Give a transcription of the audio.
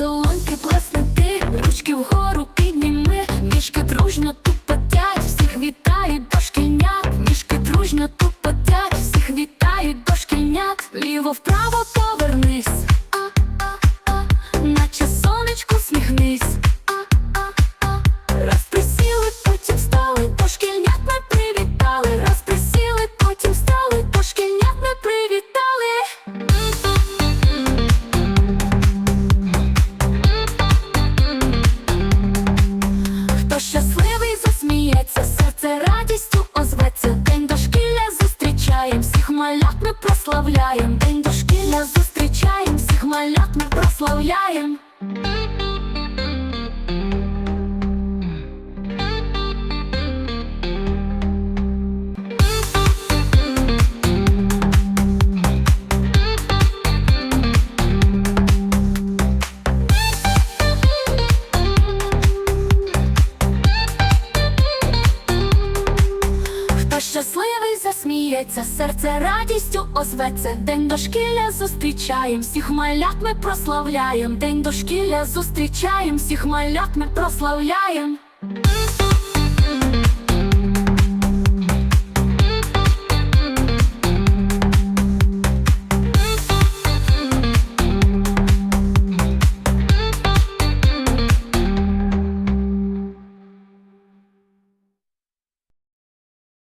руки плесни ти, ручки вгору підніми, мішки дружно тупотять, всіх вітають дошкільнят, мішки дружно тупотять, всіх вітають дошкільнят, ліво вправо повернись, малят ми прославляєм. День дошкілля зустрічаєм, всіх малят ми прославляєм. Щасливий засміється, серце радістю озветься. День дошкілля зустрічаєм, всіх малят ми прославляєм. День дошкілля зустрічаєм, всіх малят ми прославляєм.